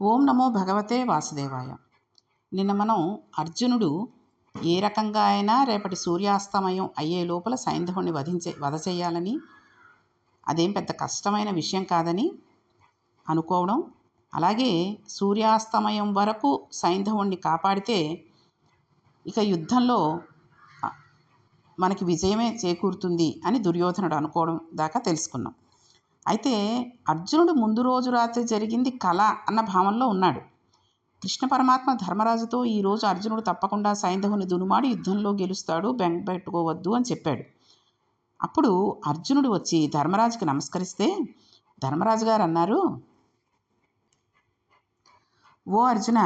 ఓం నమో భగవతే వాసుదేవాయ. నిన్న మనం అర్జునుడు ఏ రకంగా అయినా రేపటి సూర్యాస్తమయం అయ్యే లోపల సైంధవుని వధించే వధ చేయాలని అదేం పెద్ద కష్టమైన విషయం కాదని అనుకోవడం అలాగే సూర్యాస్తమయం వరకు సైంధవుణ్ణి కాపాడితే ఇక యుద్ధంలో మనకి విజయమే చేకూరుతుంది అని దుర్యోధనుడు అనుకోవడం దాకా తెలుసుకున్నాం. అయితే అర్జునుడు ముందు రోజు రాత్రి జరిగింది కళ అన్న భావంలో ఉన్నాడు. కృష్ణ పరమాత్మ ధర్మరాజుతో ఈరోజు అర్జునుడు తప్పకుండా సైంధవుని దునుమాడి యుద్ధంలో గెలుస్తాడు బెంగ పెట్టుకోవద్దు అని చెప్పాడు. అప్పుడు అర్జునుడు వచ్చి ధర్మరాజుకి నమస్కరిస్తే ధర్మరాజు గారు అన్నారు ఓ అర్జున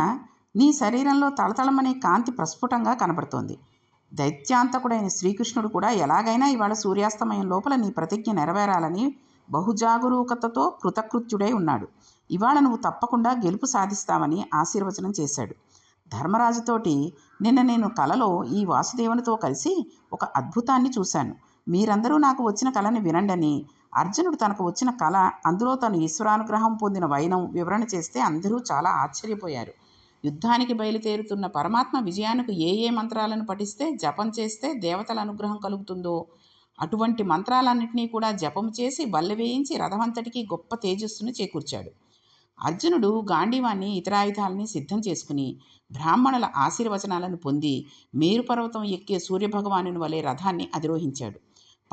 నీ శరీరంలో తలతళమనే కాంతి ప్రస్ఫుటంగా కనబడుతోంది. దైత్యాంతకుడైన శ్రీకృష్ణుడు కూడా ఎలాగైనా ఇవాళ సూర్యాస్తమయం లోపల నీ ప్రతిజ్ఞ నెరవేరాలని బహుజాగరూకతతో కృతకృత్యుడై ఉన్నాడు. ఇవాళ నువ్వు తప్పకుండా గెలుపు సాధిస్తామని ఆశీర్వచనం చేశాడు. ధర్మరాజుతోటి నిన్న నేను కలలో ఈ వాసుదేవునితో కలిసి ఒక అద్భుతాన్ని చూశాను. మీరందరూ నాకు వచ్చిన కళని వినండని అర్జునుడు తనకు వచ్చిన కళ అందులో తను ఈశ్వరానుగ్రహం పొందిన వైనం వివరణ చేస్తే అందరూ చాలా ఆశ్చర్యపోయారు. యుద్ధానికి బయలుదేరుతున్న పరమాత్మ విజయానికి ఏ ఏ మంత్రాలను పఠిస్తే జపం చేస్తే దేవతల అనుగ్రహం కలుగుతుందో అటువంటి మంత్రాలన్నింటినీ కూడా జపం చేసి బల్ల వేయించి రథమంతటికి గొప్ప తేజస్సును చేకూర్చాడు. అర్జునుడు గాంధీవాన్ని ఇతరాయుధాలని సిద్ధం చేసుకుని బ్రాహ్మణుల ఆశీర్వచనాలను పొంది మేరు పర్వతం ఎక్కే సూర్యభగవాను వలె రథాన్ని అధిరోహించాడు.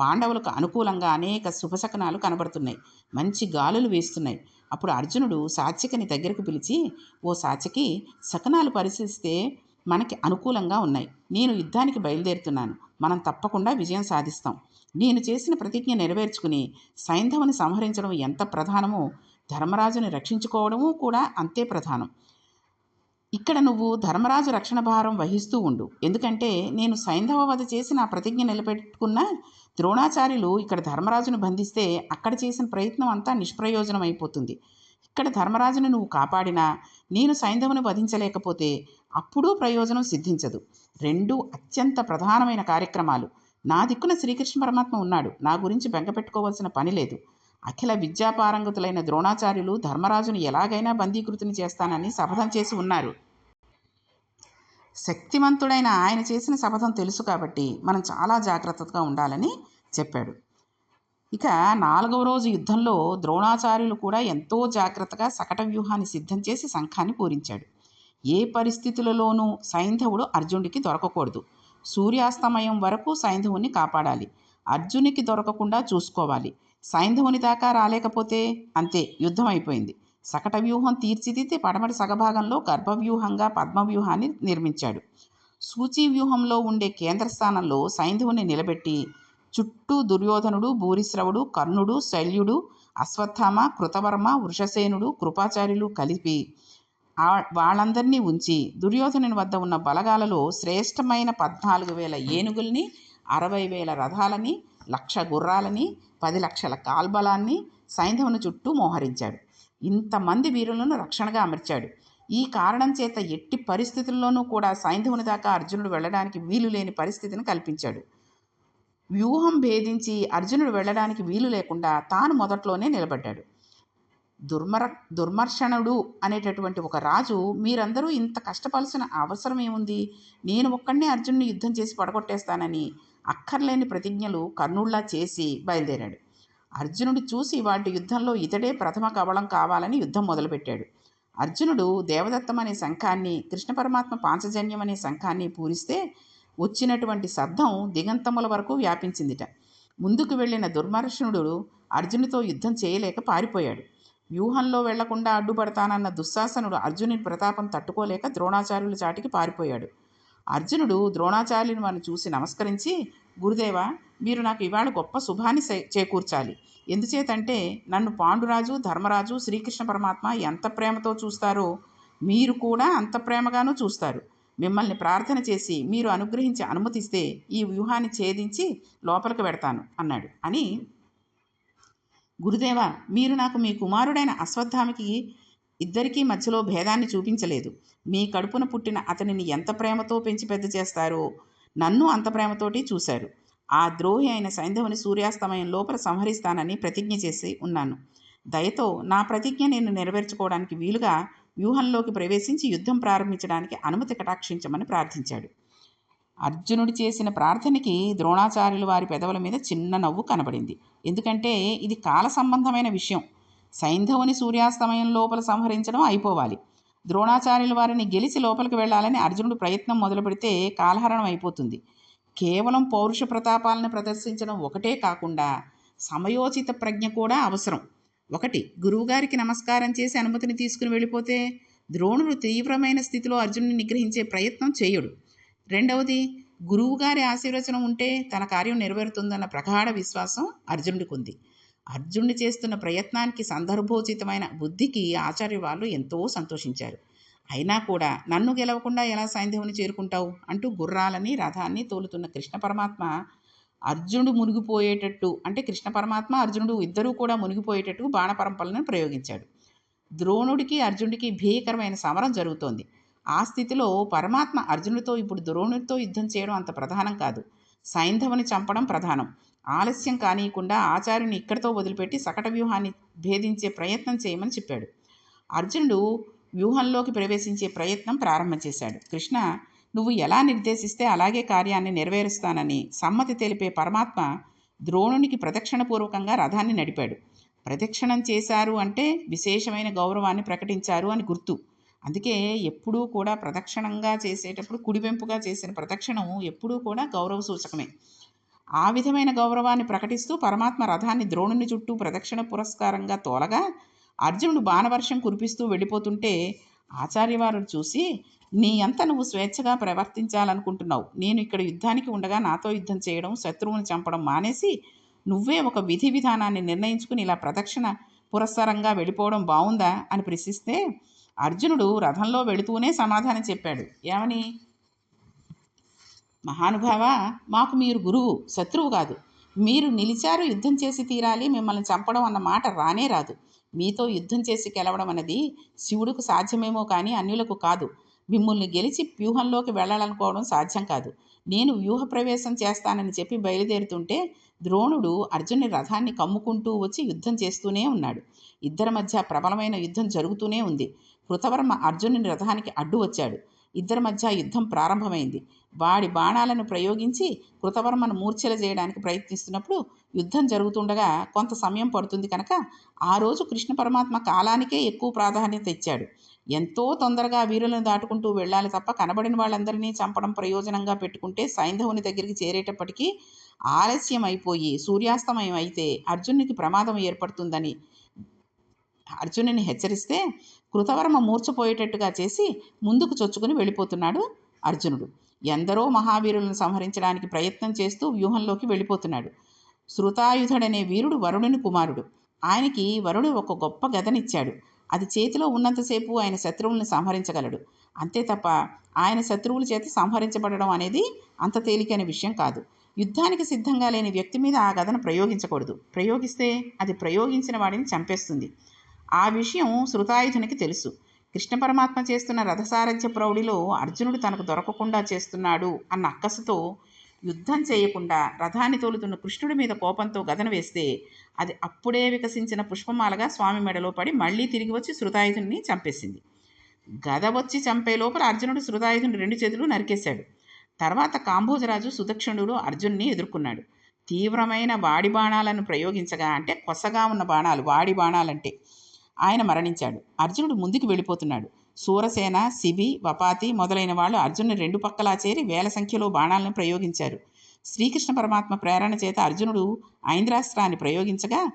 పాండవులకు అనుకూలంగా అనేక శుభశకనాలు కనబడుతున్నాయి. మంచి గాలులు వేస్తున్నాయి. అప్పుడు అర్జునుడు సాత్యకిని దగ్గరకు పిలిచి ఓ సాత్యకి శకనాలు పరిశీలిస్తే మనకి అనుకూలంగా ఉన్నాయి. నేను యుద్ధానికి బయలుదేరుతున్నాను. మనం తప్పకుండా విజయం సాధిస్తాం. నేను చేసిన ప్రతిజ్ఞ నెరవేర్చుకుని సైంధవుని సంహరించడం ఎంత ప్రధానమో ధర్మరాజుని రక్షించుకోవడము కూడా అంతే ప్రధానం. ఇక్కడ నువ్వు ధర్మరాజు రక్షణ భారం వహిస్తూ ఉండు. ఎందుకంటే నేను సైంధవ వధ చేసి నా ప్రతిజ్ఞ నిలబెట్టుకున్న ద్రోణాచార్యులు ఇక్కడ ధర్మరాజును బంధిస్తే అక్కడ చేసిన ప్రయత్నం అంతా నిష్ప్రయోజనం అయిపోతుంది ఇక్కడ ధర్మరాజును నువ్వు కాపాడినా నేను సైంధవుని వధించలేకపోతే అప్పుడూ ప్రయోజనం సిద్ధించదు. రెండు అత్యంత ప్రధానమైన కార్యక్రమాలు. నా దిక్కున శ్రీకృష్ణ పరమాత్మ ఉన్నాడు. నా గురించి బెంగపెట్టుకోవాల్సిన పని లేదు. అఖిల విద్యాపారంగతులైన ద్రోణాచార్యులు ధర్మరాజును ఎలాగైనా బందీకృతిని చేస్తానని శపథం చేసి ఉన్నారు. శక్తివంతుడైన ఆయన చేసిన శపథం తెలుసు కాబట్టి మనం చాలా జాగ్రత్తగా ఉండాలని చెప్పాడు. ఇక నాలుగవ రోజు యుద్ధంలో ద్రోణాచార్యులు కూడా ఎంతో జాగ్రత్తగా సకట వ్యూహాన్ని సిద్ధం చేసి శంఖాన్ని పూరించాడు. ఏ పరిస్థితులలోనూ సైంధవుడు అర్జునుడికి దొరకకూడదు. సూర్యాస్తమయం వరకు సైంధవుని కాపాడాలి. అర్జునికి దొరకకుండా చూసుకోవాలి. సైంధవుని దాకా రాలేకపోతే అంతే యుద్ధం అయిపోయింది. సకట వ్యూహం తీర్చిదిద్ది పడమటి సగభాగంలో గర్భవ్యూహంగా పద్మవ్యూహాన్ని నిర్మించాడు. సూచీ వ్యూహంలో ఉండే కేంద్ర స్థానంలో సైంధవుని నిలబెట్టి చుట్టూ దుర్యోధనుడు భూరిశ్రవుడు కర్ణుడు శల్యుడు అశ్వత్థామ కృతవర్మ వృషసేనుడు కృపాచార్యులు కలిపి వాళ్ళందరినీ ఉంచి దుర్యోధనుని వద్ద ఉన్న బలగాలలో శ్రేష్టమైన పద్నాలుగు వేల ఏనుగుల్ని అరవై వేల రథాలని లక్ష గుర్రాలని పది లక్షల కాల్బలాన్ని సైంధవుని చుట్టూ మోహరించాడు. ఇంతమంది వీరులను రక్షణగా అమర్చాడు. ఈ కారణం చేత ఎట్టి పరిస్థితుల్లోనూ కూడా సైంధవుని దాకా అర్జునుడు వెళ్ళడానికి వీలు లేని పరిస్థితిని కల్పించాడు. వ్యూహం భేదించి అర్జునుడు వెళ్ళడానికి వీలు లేకుండా తాను మొదట్లోనే నిలబడ్డాడు. దుర్మర దుర్మర్షణుడు అనేటటువంటి ఒక రాజు మీరందరూ ఇంత కష్టపడాల్సిన అవసరం ఏముంది? నేను ఒక్కడినే అర్జునుని యుద్ధం చేసి పడగొట్టేస్తానని అక్కర్లేని ప్రతిజ్ఞలు కర్ణుళ్ళా చేసి బయలుదేరాడు. అర్జునుడు చూసి వాటి యుద్ధంలో ఇతడే ప్రథమ కవళం కావాలని యుద్ధం మొదలుపెట్టాడు. అర్జునుడు దేవదత్తం అనే శంఖాన్ని కృష్ణ పరమాత్మ పాంచజన్యం అనే శంఖాన్ని పూరిస్తే వచ్చినటువంటి శబ్దం దిగంతముల వరకు వ్యాపించిందిట. ముందుకు వెళ్ళిన దుర్మర్షణుడు అర్జునుతో యుద్ధం చేయలేక పారిపోయాడు. వ్యూహంలో వెళ్ళకుండా అడ్డుపడతానన్న దుశ్శాసనుడు అర్జుని ప్రతాపం తట్టుకోలేక ద్రోణాచార్యుల చాటికి పారిపోయాడు. అర్జునుడు ద్రోణాచార్యుని వారిని చూసి నమస్కరించి గురుదేవ మీరు నాకు ఇవాళ గొప్ప శుభాన్ని చేకూర్చాలి. ఎందుచేతంటే నన్ను పాండురాజు ధర్మరాజు శ్రీకృష్ణ పరమాత్మ ఎంత ప్రేమతో చూస్తారో మీరు కూడా అంత ప్రేమగానూ చూస్తారు. మిమ్మల్ని ప్రార్థన చేసి మీరు అనుగ్రహించి అనుమతిస్తే ఈ వ్యూహాన్ని ఛేదించి లోపలికి పెడతాను అన్నాడు. అని గురుదేవా మీరు నాకు మీ కుమారుడైన అశ్వత్థామకి ఇద్దరికీ మధ్యలో భేదాన్ని చూపించలేదు. మీ కడుపున పుట్టిన అతనిని ఎంత ప్రేమతో పెంచి పెద్ద చేస్తారో నన్ను అంత ప్రేమతోటి చూశారు ఆ ద్రోహి అయిన సైంధవుని సూర్యాస్తమయం లోపల సంహరిస్తానని ప్రతిజ్ఞ చేసి ఉన్నాను. దయతో నా ప్రతిజ్ఞ నేను నెరవేర్చుకోవడానికి వీలుగా వ్యూహంలోకి ప్రవేశించి యుద్ధం ప్రారంభించడానికి అనుమతి కటాక్షించమని ప్రార్థించాడు. అర్జునుడు చేసిన ప్రార్థనకి ద్రోణాచార్యులు వారి పెదవుల మీద చిన్న నవ్వు కనబడింది. ఎందుకంటే ఇది కాల సంబంధమైన విషయం. సైంధవుని సూర్యాస్తమయం లోపల సంహరించడం అయిపోవాలి. ద్రోణాచార్యుల వారిని గెలిచి లోపలికి వెళ్ళాలని అర్జునుడు ప్రయత్నం మొదలు పెడితే కాలహరణం అయిపోతుంది. కేవలం పౌరుష ప్రతాపాలను ప్రదర్శించడం ఒకటే కాకుండా సమయోచిత ప్రజ్ఞ కూడా అవసరం. ఒకటి గురువుగారికి నమస్కారం చేసి అనుమతిని తీసుకుని వెళ్ళిపోతే ద్రోణుడు తీవ్రమైన స్థితిలో అర్జునుని నిగ్రహించే ప్రయత్నం చేయడు. రెండవది గురువుగారి ఆశీర్వచనం ఉంటే తన కార్యం నెరవేరుతుందన్న ప్రగాఢ విశ్వాసం అర్జునుడికి ఉంది. అర్జునుడు చేస్తున్న ప్రయత్నానికి సందర్భోచితమైన బుద్ధికి ఆచార్య వాళ్ళు ఎంతో సంతోషించారు. అయినా కూడా నన్ను గెలవకుండా ఎలా సైంధవుని చేరుకుంటావు? అంటూ గుర్రాలని రథాన్ని తోలుతున్న కృష్ణ పరమాత్మ అర్జునుడు మునిగిపోయేటట్టు అంటే కృష్ణ పరమాత్మ అర్జునుడు ఇద్దరూ కూడా మునిగిపోయేటట్టు బాణపరంపలను ప్రయోగించాడు. ద్రోణుడికి అర్జునుడికి భీకరమైన సమరం జరుగుతోంది. ఆ స్థితిలో పరమాత్మ అర్జునుడితో ఇప్పుడు ద్రోణుడితో యుద్ధం చేయడం అంత ప్రధానం కాదు. సైంధవుని చంపడం ప్రధానం. ఆలస్యం కానీయకుండా ఆచార్యుని ఇక్కడితో వదిలిపెట్టి సకట వ్యూహాన్ని భేదించే ప్రయత్నం చేయమని చెప్పాడు. అర్జునుడు వ్యూహంలోకి ప్రవేశించే ప్రయత్నం ప్రారంభం చేశాడు. కృష్ణ నువ్వు ఎలా నిర్దేశిస్తే అలాగే కార్యాన్ని నెరవేరుస్తానని సమ్మతి తెలిపే పరమాత్మ ద్రోణునికి ప్రదక్షిణపూర్వకంగా రథాన్ని నడిపాడు. ప్రదక్షిణం చేశారు అంటే విశేషమైన గౌరవాన్ని ప్రకటించారు అని గుర్తు. అందుకే ఎప్పుడూ కూడా ప్రదక్షిణంగా చేసేటప్పుడు కుడివెంపుగా చేసిన ప్రదక్షిణం ఎప్పుడూ కూడా గౌరవ సూచకమే. ఆ విధమైన గౌరవాన్ని ప్రకటిస్తూ పరమాత్మ రథాన్ని ద్రోణుని చుట్టూ ప్రదక్షిణ పురస్కారంగా తోలగా అర్జునుడు బాణవర్షం కురిపిస్తూ వెళ్ళిపోతుంటే ఆచార్యవారు చూసి నీ అంత నువ్వు స్వేచ్ఛగా ప్రవర్తించాలనుకుంటున్నావు. నేను ఇక్కడ యుద్ధానికి ఉండగా నాతో యుద్ధం చేయడం శత్రువుని చంపడం మానేసి నువ్వే ఒక విధి విధానాన్ని నిర్ణయించుకుని ఇలా ప్రదక్షిణ పురస్సరంగా వెళ్ళిపోవడం బాగుందా అని ప్రశ్నిస్తే అర్జునుడు రథంలో వెళుతూనే సమాధానం చెప్పాడు. ఏమని? మహానుభావ మాకు మీరు గురువు శత్రువు కాదు. మీరు నిలిచారు యుద్ధం చేసి తీరాలి మిమ్మల్ని చంపడం అన్న మాట రానే రాదు. మీతో యుద్ధం చేసి గెలవడం అన్నది శివుడికి సాధ్యమేమో కానీ అన్యులకు కాదు. మిమ్మల్ని గెలిచి వ్యూహంలోకి వెళ్ళాలనుకోవడం సాధ్యం కాదు. నేను వ్యూహ ప్రవేశం చేస్తానని చెప్పి బయలుదేరుతుంటే ద్రోణుడు అర్జునుని రథాన్ని కమ్ముకుంటూ వచ్చి యుద్ధం చేస్తూనే ఉన్నాడు. ఇద్దరి మధ్య ప్రబలమైన యుద్ధం జరుగుతూనే ఉంది. కృతవర్మ అర్జునుని రథానికి అడ్డు వచ్చాడు. ఇద్దరి మధ్య యుద్ధం ప్రారంభమైంది. వాడి బాణాలను ప్రయోగించి కృతవర్మను మూర్ఛల చేయడానికి ప్రయత్నిస్తున్నప్పుడు యుద్ధం జరుగుతుండగా కొంత సమయం పడుతుంది కనుక ఆ రోజు కృష్ణ పరమాత్మ కాలానికే ఎక్కువ ప్రాధాన్యత ఇచ్చాడు. ఎంతో తొందరగా వీరులను దాటుకుంటూ వెళ్ళాలి తప్ప కనబడిన వాళ్ళందరినీ చంపడం ప్రయోజనంగా పెట్టుకుంటే సైంధవుని దగ్గరికి చేరేటప్పటికీ ఆలస్యం అయిపోయి సూర్యాస్తమయం అయితే అర్జునునికి ప్రమాదం ఏర్పడుతుందని అర్జునుని హెచ్చరిస్తే కృతవర్మ మూర్చపోయేటట్టుగా చేసి ముందుకు చొచ్చుకుని వెళ్ళిపోతున్నాడు అర్జునుడు. ఎందరో మహావీరులను సంహరించడానికి ప్రయత్నం చేస్తూ వ్యూహంలోకి వెళ్ళిపోతున్నాడు. శృతాయుధుడనే వీరుడు వరుణుని కుమారుడు. ఆయనకి వరుణుడు ఒక గొప్ప గదనిచ్చాడు. అది చేతిలో ఉన్నంతసేపు ఆయన శత్రువులను సంహరించగలడు. అంతే తప్ప ఆయన శత్రువుల చేత సంహరించబడడం అనేది అంత తేలికైన విషయం కాదు. యుద్ధానికి సిద్ధంగా లేని వ్యక్తి మీద ఆ గదను ప్రయోగించకూడదు. ప్రయోగిస్తే అది ప్రయోగించిన వాడిని చంపేస్తుంది. ఆ విషయం శృతాయుధునికి తెలుసు. కృష్ణ పరమాత్మ చేస్తున్న రథసారథ్య ప్రౌఢిలో అర్జునుడు తనకు దొరకకుండా చేస్తున్నాడు అన్న అక్కసుతో యుద్ధం చేయకుండా రథాన్ని తోలుతున్న కృష్ణుడి మీద కోపంతో గదన వేస్తే అది అప్పుడే వికసించిన పుష్పమాలగా స్వామి మెడలో పడి మళ్ళీ తిరిగి వచ్చి శృతాయుధుని చంపేసింది. గద వచ్చి చంపే లోపల అర్జునుడు శృతాయుధుని రెండు చేతులు నరికేశాడు. తర్వాత కాంభోజరాజు సుదక్షిణుడు అర్జున్ని ఎదుర్కొన్నాడు. తీవ్రమైన వాడి బాణాలను ప్రయోగించగా అంటే కొసగా ఉన్న బాణాలు వాడి బాణాలంటే ఆయన మరణించాడు. అర్జునుడు ముందుకు వెళ్ళిపోతున్నాడు. సూరసేన శిబి వపాతి మొదలైన వాళ్ళు అర్జునుని రెండు పక్కలా చేరి వేల సంఖ్యలో బాణాలను ప్రయోగించారు. శ్రీకృష్ణ పరమాత్మ ప్రేరణ చేత అర్జునుడు ఐంద్రాస్త్రాన్ని ప్రయోగించగా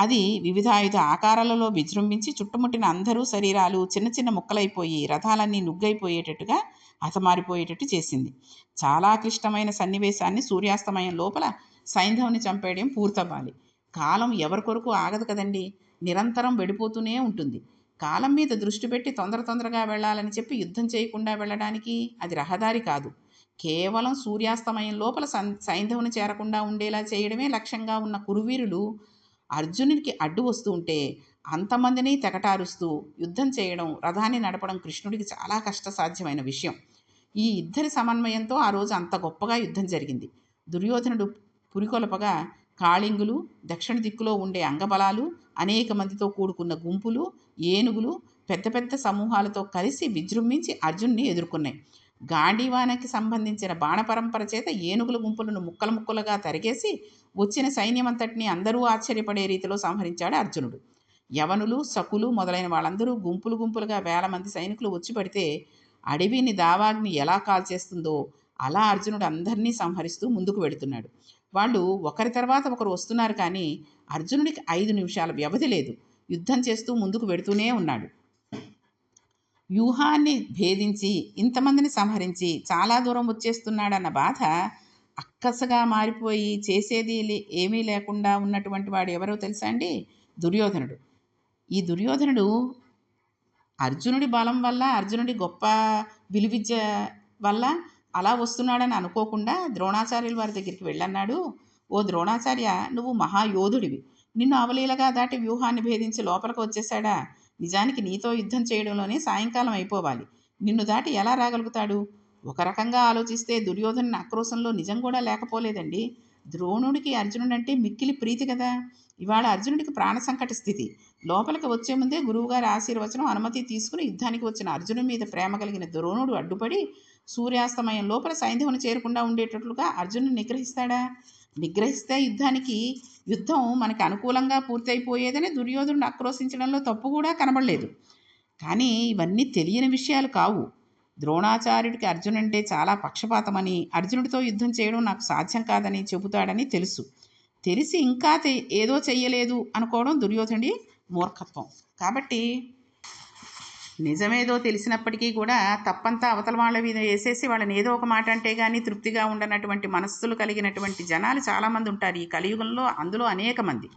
అది వివిధాయుధ ఆకారాలలో విజృంభించి చుట్టుముట్టిన అందరూ శరీరాలు చిన్న చిన్న ముక్కలైపోయి రథాలన్నీ నుగ్గైపోయేటట్టుగా హతమారిపోయేటట్టు చేసింది. చాలా క్లిష్టమైన సన్నివేశాన్ని సూర్యాస్తమయం లోపల సైంధవుని చంపేయడం పూర్తవ్వాలి. కాలం ఎవరి కొరకు ఆగదు కదండి? నిరంతరం వెడిపోతూనే ఉంటుంది. కాలం మీద దృష్టి పెట్టి తొందర తొందరగా వెళ్ళాలని చెప్పి యుద్ధం చేయకుండా వెళ్ళడానికి అది రహదారి కాదు. కేవలం సూర్యాస్తమయం లోపల సన్ సైంధవుని చేరకుండా ఉండేలా చేయడమే లక్ష్యంగా ఉన్న కురువీరులు అర్జునునికి అడ్డు వస్తూ ఉంటే అంతమందిని తెగటారుస్తూ యుద్ధం చేయడం రథాన్ని నడపడం కృష్ణుడికి చాలా కష్టసాధ్యమైన విషయం. ఈ ఇద్దరి సమన్వయంతో ఆ రోజు అంత గొప్పగా యుద్ధం జరిగింది. దుర్యోధనుడు పురికొలపగా కాళింగులు దక్షిణ దిక్కులో ఉండే అంగబలాలు అనేక మందితో కూడుకున్న గుంపులు ఏనుగులు పెద్ద పెద్ద సమూహాలతో కలిసి విజృంభించి అర్జున్ని ఎదుర్కొన్నాయి. గాంధీవానకి సంబంధించిన బాణపరంపర చేత ఏనుగుల గుంపులను ముక్కలు ముక్కలుగా తరిగేసి వచ్చిన సైన్యమంతటిని అందరూ ఆశ్చర్యపడే రీతిలో సంహరించాడు అర్జునుడు. యవనులు సకులు మొదలైన వాళ్ళందరూ గుంపులు గుంపులుగా వేల మంది సైనికులు వచ్చి పడితే అడవిని దావాగ్ని ఎలా కాల్చేస్తుందో అలా అర్జునుడు అందరినీ సంహరిస్తూ ముందుకు వెడుతున్నాడు వాళ్ళు ఒకరి తర్వాత ఒకరు వస్తున్నారు కానీ అర్జునుడికి ఐదు నిమిషాల వ్యవధి లేదు. యుద్ధం చేస్తూ ముందుకు వెడుతూనే ఉన్నాడు. వ్యూహాన్ని భేదించి ఇంతమందిని సంహరించి చాలా దూరం వచ్చేస్తున్నాడన్న బాధ అక్కసగా మారిపోయి చేసేది ఏమీ లేకుండా ఉన్నటువంటి వాడు ఎవరో తెలుసా అండి? దుర్యోధనుడు. ఈ దుర్యోధనుడు అర్జునుడి బలం వల్ల అర్జునుడి గొప్ప విలువిద్య వల్ల అలా వస్తున్నాడని అనుకోకుండా ద్రోణాచార్యుల వారి దగ్గరికి వెళ్ళన్నాడు. ఓ ద్రోణాచార్య నువ్వు మహాయోధుడివి. నిన్ను అవలీలగా దాటి వ్యూహాన్ని భేదించి లోపలికి వచ్చేసాడా నిజానికి నీతో యుద్ధం చేయడంలోనే సాయంకాలం అయిపోవాలి. నిన్ను దాటి ఎలా రాగలుగుతాడు? ఒక రకంగా ఆలోచిస్తే దుర్యోధన ఆక్రోశంలో నిజం కూడా లేకపోలేదండి. ద్రోణుడికి అర్జునుడు అంటే మిక్కిలి ప్రీతి కదా. ఇవాళ అర్జునుడికి ప్రాణ సంకట స్థితి. లోపలికి వచ్చే ముందే గురువుగారి ఆశీర్వచనం అనుమతి తీసుకుని యుద్ధానికి వచ్చిన అర్జునుడి మీద ప్రేమ కలిగిన ద్రోణుడు అడ్డుపడి సూర్యాస్తమయం లోపల సైంధవుని చేరకుండా ఉండేటట్లుగా అర్జునుని నిగ్రహిస్తాడా? నిగ్రహిస్తే యుద్ధానికి యుద్ధం మనకి అనుకూలంగా పూర్తయిపోయేదని దుర్యోధనుడు ఆక్రోశించడంలో తప్పు కూడా కనబడలేదు. కానీ ఇవన్నీ తెలియని విషయాలు కావు. ద్రోణాచార్యుడికి అర్జున్ అంటే చాలా పక్షపాతమని అర్జునుడితో యుద్ధం చేయడం నాకు సాధ్యం కాదని చెబుతాడని తెలుసు. తెలిసి ఇంకా ఏదో చెయ్యలేదు అనుకోవడం దుర్యోధనుడి మూర్ఖత్వం. కాబట్టి నిజమేదో తెలిసినప్పటికీ కూడా తప్పంతా అవతల వాళ్ళ మీద వేసేసి వాళ్ళని ఏదో ఒక మాట అంటే కానీ తృప్తిగా ఉండనటువంటి మనస్సులు కలిగినటువంటి జనాలు చాలామంది ఉంటారు ఈ కలియుగంలో అందులో అనేక మంది.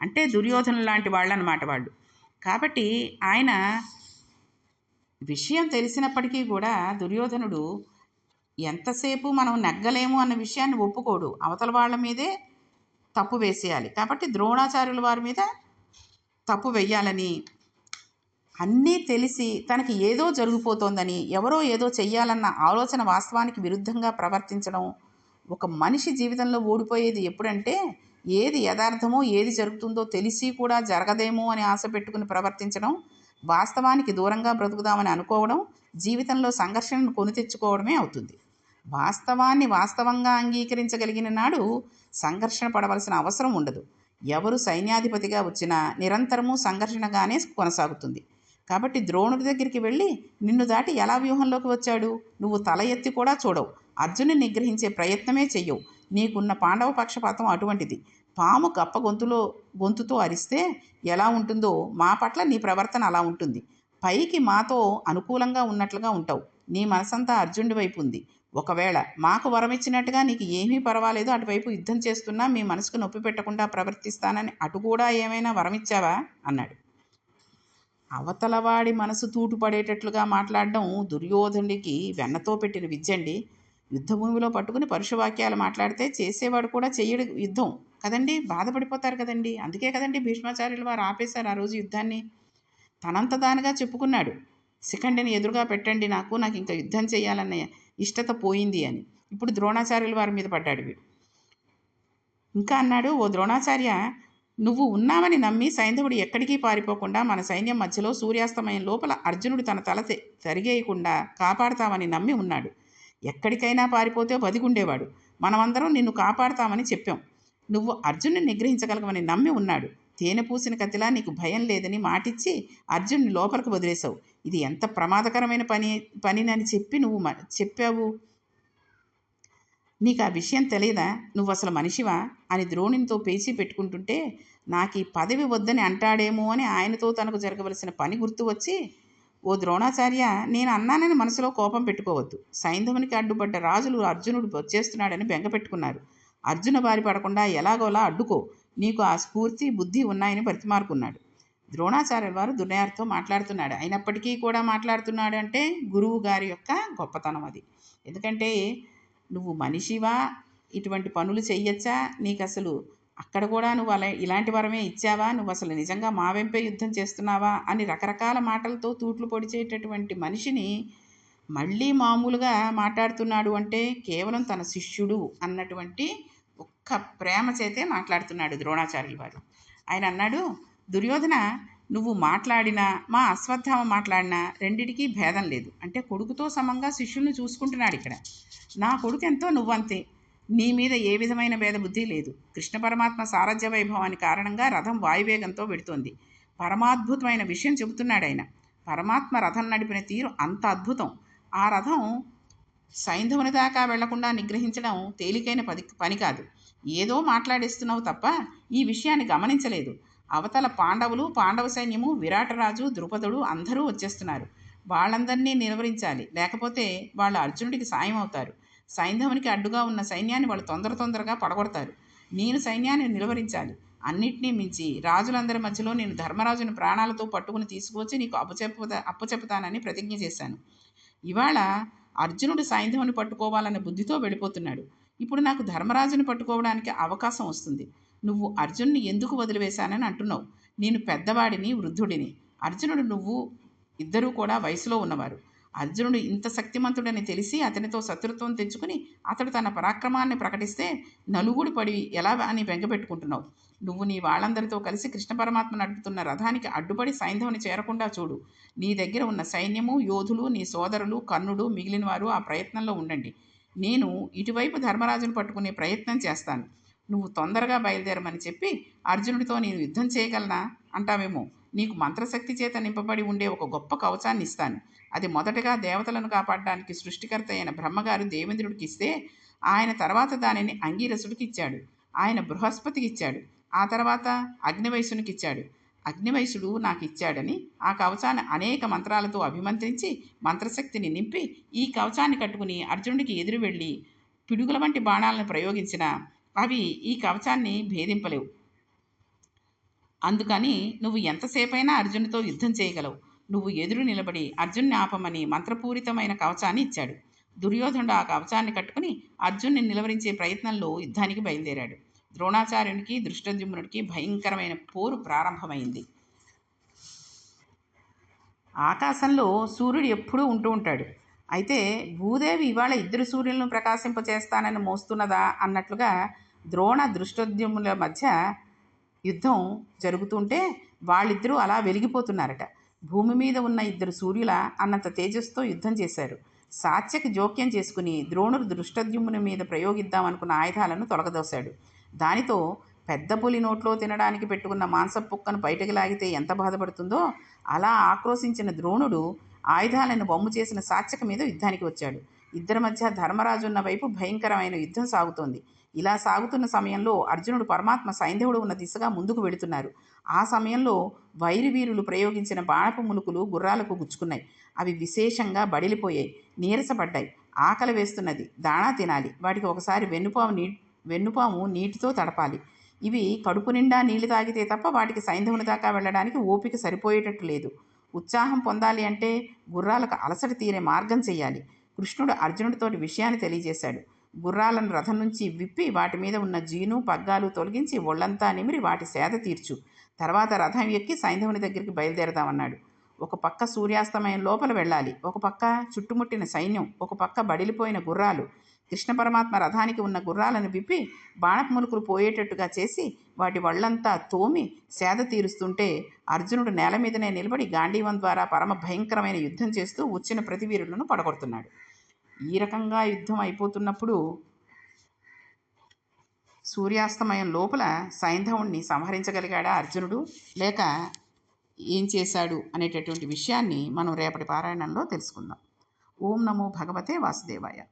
అంటే దుర్యోధను లాంటి వాళ్ళు వాళ్ళు. కాబట్టి ఆయన విషయం తెలిసినప్పటికీ కూడా దుర్యోధనుడు ఎంతసేపు మనం నెగ్గలేము అన్న విషయాన్ని ఒప్పుకోడు. అవతల వాళ్ళ మీదే తప్పు వేసేయాలి. కాబట్టి ద్రోణాచార్యుల వారి మీద తప్పు వెయ్యాలని అన్నీ తెలిసి తనకి ఏదో జరిగిపోతోందని ఎవరో ఏదో చెయ్యాలన్న ఆలోచన వాస్తవానికి విరుద్ధంగా ప్రవర్తించడం ఒక మనిషి జీవితంలో ఓడిపోయేది ఎప్పుడంటే ఏది యథార్థమో ఏది జరుగుతుందో తెలిసి కూడా జరగదేమో అని ఆశ పెట్టుకుని ప్రవర్తించడం వాస్తవానికి దూరంగా బ్రతుకుదామని అనుకోవడం జీవితంలో సంఘర్షణను కొని తెచ్చుకోవడమే అవుతుంది. వాస్తవాన్ని వాస్తవంగా అంగీకరించగలిగిన నాడు సంఘర్షణ పడవలసిన అవసరం ఉండదు. ఎవరు సైన్యాధిపతిగా వచ్చినా నిరంతరము సంఘర్షణగానే కొనసాగుతుంది. కాబట్టి ద్రోణుడి దగ్గరికి వెళ్ళి నిన్ను దాటి ఎలా వ్యూహంలోకి వచ్చాడు? నువ్వు తల ఎత్తి కూడా చూడవు. అర్జును నిగ్రహించే ప్రయత్నమే చెయ్యవు. నీకున్న పాండవ పక్షపాతం అటువంటిది. పాము గప్ప గొంతులో గొంతుతో అరిస్తే ఎలా ఉంటుందో మా పట్ల నీ ప్రవర్తన అలా ఉంటుంది. పైకి మాతో అనుకూలంగా ఉన్నట్లుగా ఉంటావు. నీ మనసంతా అర్జునుడి వైపు ఉంది. ఒకవేళ మాకు వరం ఇచ్చినట్టుగా నీకు ఏమీ పర్వాలేదు అటువైపు యుద్ధం చేస్తున్నా మీ మనసుకు నొప్పి పెట్టకుండా ప్రవర్తిస్తానని అటు కూడా ఏమైనా వరం ఇచ్చావా అన్నాడు. అవతలవాడి మనసు తూటుపడేటట్లుగా మాట్లాడడం దుర్యోధనుడికి వెన్నతో పెట్టిన విద్యండి. యుద్ధభూమిలో పట్టుకుని పరుషవాక్యాలు మాట్లాడితే చేసేవాడు కూడా చెయ్యడు యుద్ధం. కదండి? బాధపడిపోతారు కదండి? అందుకే కదండి భీష్మాచార్యులు వారు ఆపేశారు ఆ రోజు యుద్ధాన్ని. తనంత దానిగా చెప్పుకున్నాడు. శిఖండిని ఎదురుగా పెట్టండి నాకు నాకు ఇంకా యుద్ధం చేయాలన్న ఇష్టత పోయింది అని. ఇప్పుడు ద్రోణాచార్యులు వారి మీద పడ్డాడు వీడు. ఇంకా అన్నాడు ఓ ద్రోణాచార్య నువ్వు ఉన్నావని నమ్మి సైంధవుడు ఎక్కడికి పారిపోకుండా మన సైన్యం మధ్యలో సూర్యాస్తమయం లోపల అర్జునుడు తన తల సరిగేయకుండా తరిగేయకుండా కాపాడతామని నమ్మి ఉన్నాడు. ఎక్కడికైనా పారిపోతే బతికుండేవాడు. మనమందరం నిన్ను కాపాడతామని చెప్పాం. నువ్వు అర్జునుని నిగ్రహించగలగమని నమ్మి ఉన్నాడు. తేనె పూసిన కత్తిలా నీకు భయం లేదని మాటిచ్చి అర్జున్ని లోపలికి వదిలేశావు. ఇది ఎంత ప్రమాదకరమైన పని పనినని చెప్పి నువ్వు మ- చెప్పావు? నీకు ఆ విషయం తెలియదా నువ్వు అసలు మనిషివా? అని ద్రోణునితో పేచీ పెట్టుకుంటుంటే నాకు ఈ పదవి వద్దని అంటాడేమో అని ఆయనతో తనకు జరగవలసిన పని గుర్తు వచ్చి ఓ ద్రోణాచార్య నేను అన్నానని మనసులో కోపం పెట్టుకోవద్దు. సైంధవునికి అడ్డుపడ్డ రాజులు అర్జునుడు వచ్చేస్తున్నాడని బెంగ పెట్టుకున్నారు. అర్జున బారి పడకుండా ఎలాగోలా అడ్డుకో. నీకు ఆ స్ఫూర్తి బుద్ధి ఉన్నాయని బ్రతిమారుకున్నాడు ద్రోణాచార్య వారు దుర్యార్తో మాట్లాడుతున్నాడు. అయినప్పటికీ కూడా మాట్లాడుతున్నాడు అంటే గురువు గారి యొక్క గొప్పతనం అది. ఎందుకంటే నువ్వు మనిషివా? ఇటువంటి పనులు చెయ్యొచ్చా? నీకు అసలు అక్కడ కూడా నువ్వు అలా ఇలాంటి వరమే ఇచ్చావా? నువ్వు అసలు నిజంగా మా వెంపే యుద్ధం చేస్తున్నావా? అని రకరకాల మాటలతో తూట్లు పొడిచేటటువంటి మనిషిని మళ్ళీ మామూలుగా మాట్లాడుతున్నాడు అంటే కేవలం తన శిష్యుడు అన్నటువంటి ఒక్క ప్రేమ చేతే మాట్లాడుతున్నాడు ద్రోణాచార్యులు వారు. ఆయన అన్నాడు దుర్యోధన నువ్వు మాట్లాడినా మా అశ్వత్థామ మాట్లాడినా రెండిటికీ భేదం లేదు. అంటే కొడుకుతో సమంగా శిష్యుల్ని చూసుకుంటున్నాడు ఇక్కడ. నా కొడుకు ఎంతో నువ్వంతే. నీ మీద ఏ విధమైన భేద బుద్ధి లేదు. కృష్ణ పరమాత్మ సారథ్య వైభవాని కారణంగా రథం వాయువేగంతో వెడుతోంది. పరమాద్భుతమైన విషయం చెబుతున్నాడు ఆయన. పరమాత్మ రథం నడిపిన తీరు అంత అద్భుతం. ఆ రథం సైంధవుని దాకా వెళ్ళకుండా నిగ్రహించడం తేలికైన పది పని కాదు. ఏదో మాట్లాడేస్తున్నావు తప్ప ఈ విషయాన్ని గమనించలేదు. అవతల పాండవులు పాండవ సైన్యము విరాటరాజు ద్రుపదుడు అందరూ వచ్చేస్తున్నారు. వాళ్ళందరినీ నిలవరించాలి లేకపోతే వాళ్ళు అర్జునుడికి సాయం అవుతారు సైంధవునికి అడ్డుగా ఉన్న సైన్యాన్ని వాళ్ళు తొందర తొందరగా పడగొడతారు. నేను సైన్యాన్ని నిలువరించాలి. అన్నిటినీ మించి రాజులందరి మధ్యలో నేను ధర్మరాజుని ప్రాణాలతో పట్టుకుని తీసుకువచ్చి నీకు అప్పచెప్పుతా అప్పచెపుతానని ప్రతిజ్ఞ చేశాను. ఇవాళ అర్జునుడు సైంధవుని పట్టుకోవాలనే బుద్ధితో వెళ్ళిపోతున్నాడు. ఇప్పుడు నాకు ధర్మరాజుని పట్టుకోవడానికి అవకాశం వస్తుంది. నువ్వు అర్జునుని ఎందుకు వదిలివేశానని అంటున్నావు? నేను పెద్దవాడిని వృద్ధుడిని. అర్జునుడు నువ్వు ఇద్దరూ కూడా వయసులో ఉన్నవారు. అర్జునుడు ఇంత శక్తిమంతుడని తెలిసి అతనితో శత్రుత్వం తెచ్చుకుని అతడు తన పరాక్రమాన్ని ప్రకటిస్తే నలుగుడు పడి ఎలా అని బెంగపెట్టుకుంటున్నావు నువ్వు నీ వాళ్ళందరితో కలిసి కృష్ణ పరమాత్మ నడుపుతున్న రథానికి అడ్డుపడి సైంధవుని చేరకుండా చూడు. నీ దగ్గర ఉన్న సైన్యము యోధులు నీ సోదరులు కర్ణుడు మిగిలిన వారు ఆ ప్రయత్నంలో ఉండండి. నేను ఇటువైపు ధర్మరాజును పట్టుకునే ప్రయత్నం చేస్తాను. నువ్వు తొందరగా బయలుదేరమని చెప్పి అర్జునుడితో నేను యుద్ధం చేయగలనా? అంటావేమో. నీకు మంత్రశక్తి చేత నింపబడి ఉండే ఒక గొప్ప కవచాన్ని ఇస్తాను అది మొదటగా దేవతలను కాపాడడానికి సృష్టికర్త అయిన బ్రహ్మగారు దేవేంద్రుడికి ఇస్తే ఆయన తర్వాత దానిని అంగీరసుడికి ఇచ్చాడు ఆయన బృహస్పతికి ఇచ్చాడు ఆ తర్వాత అగ్నివయసునికి ఇచ్చాడు అగ్నివయసుడు నాకు ఇచ్చాడని ఆ కవచాన్ని అనేక మంత్రాలతో అభిమంత్రించి మంత్రశక్తిని నింపి ఈ కవచాన్ని కట్టుకుని అర్జునుడికి ఎదురు వెళ్ళి పిడుగుల వంటి బాణాలను ప్రయోగించిన అవి ఈ కవచాన్ని భేదింపలేవు. అందుకని నువ్వు ఎంతసేపైనా అర్జునుడితో యుద్ధం చేయగలవు. నువ్వు ఎదురు నిలబడి అర్జున్ని ఆపమని మంత్రపూరితమైన కవచాన్ని ఇచ్చాడు. దుర్యోధనుడు ఆ కవచాన్ని కట్టుకుని అర్జున్ని నిలవరించే ప్రయత్నంలో యుద్ధానికి బయలుదేరాడు. ద్రోణాచార్యునికి దృష్టద్యుమ్నుడికి భయంకరమైన పోరు ప్రారంభమైంది. ఆకాశంలో సూర్యుడు ఎప్పుడూ ఉంటూ ఉంటాడు. అయితే భూదేవి ఇవాళ ఇద్దరు సూర్యులను ప్రకాశింపచేస్తానని మోస్తున్నదా అన్నట్లుగా ద్రోణ దృష్టోద్యముల మధ్య యుద్ధం జరుగుతుంటే వాళ్ళిద్దరూ అలా వెలిగిపోతున్నారట. భూమి మీద ఉన్న ఇద్దరు సూర్యుల అన్నంత తేజస్తో యుద్ధం చేశారు. సాత్యకి జోక్యం చేసుకుని ద్రోణుడు దృష్టద్యుమ్ముని మీద ప్రయోగిద్దామనుకున్న ఆయుధాలను తొలగదోశాడు. దానితో పెద్ద పులి నోట్లో తినడానికి పెట్టుకున్న మాంసపుక్కను బయటకు లాగితే ఎంత బాధపడుతుందో అలా ఆక్రోశించిన ద్రోణుడు ఆయుధాలను బొమ్ము చేసిన సాత్యక మీద యుద్ధానికి వచ్చాడు. ఇద్దరి మధ్య ధర్మరాజు ఉన్న వైపు భయంకరమైన యుద్ధం సాగుతోంది. ఇలా సాగుతున్న సమయంలో అర్జునుడు పరమాత్మ సైంధవుడు ఉన్న దిశగా ముందుకు వెళుతున్నారు. ఆ సమయంలో వైరివీరులు ప్రయోగించిన బాణపు ములుకులు గుర్రాలకు గుచ్చుకున్నాయి. అవి విశేషంగా బడిలిపోయాయి. నీరసపడ్డాయి. ఆకలి వేస్తున్నది. దాణా తినాలి. వాటికి ఒకసారి వెన్నుపాము నీ వెన్నుపాము నీటితో తడపాలి. ఇవి కడుపు నిండా నీళ్ళు తాగితే తప్ప వాటికి సైంధవుని దాకా వెళ్ళడానికి ఓపిక సరిపోయేటట్టు లేదు. ఉత్సాహం పొందాలి అంటే గుర్రాలకు అలసట తీరే మార్గం చేయాలి. కృష్ణుడు అర్జునుడితోటి విషయాన్ని తెలియజేశాడు. గుర్రాలను రథం నుంచి విప్పి వాటి మీద ఉన్న జీను పగ్గాలు తొలగించి ఒళ్ళంతా నిమిరి వాటి సేద తీర్చు. తర్వాత రథం ఎక్కి సైంధవుని దగ్గరికి బయలుదేరదామన్నాడు. ఒక పక్క సూర్యాస్తమయం లోపల వెళ్ళాలి. ఒక పక్క చుట్టుముట్టిన సైన్యం ఒక పక్క బడిలిపోయిన గుర్రాలు. కృష్ణ పరమాత్మ రథానికి ఉన్న గుర్రాలను విప్పి బాణపుములుకులు పోయేటట్టుగా చేసి వాటి వళ్ళంతా తోమి సేద తీరుస్తుంటే అర్జునుడు నేల మీదనే నిలబడి గాంధీవం ద్వారా పరమ భయంకరమైన యుద్ధం చేస్తూ వచ్చిన ప్రతివీరులను పడగొడుతున్నాడు. ఈ రకంగా యుద్ధం అయిపోతున్నప్పుడు సూర్యాస్తమయం లోపల సైంధవుణ్ణి సంహరించగలిగాడా అర్జునుడు? లేక ఏం చేశాడు అనేటటువంటి విషయాన్ని మనం రేపటి పారాయణంలో తెలుసుకుందాం. ఓం నమో భగవతే వాసుదేవాయ.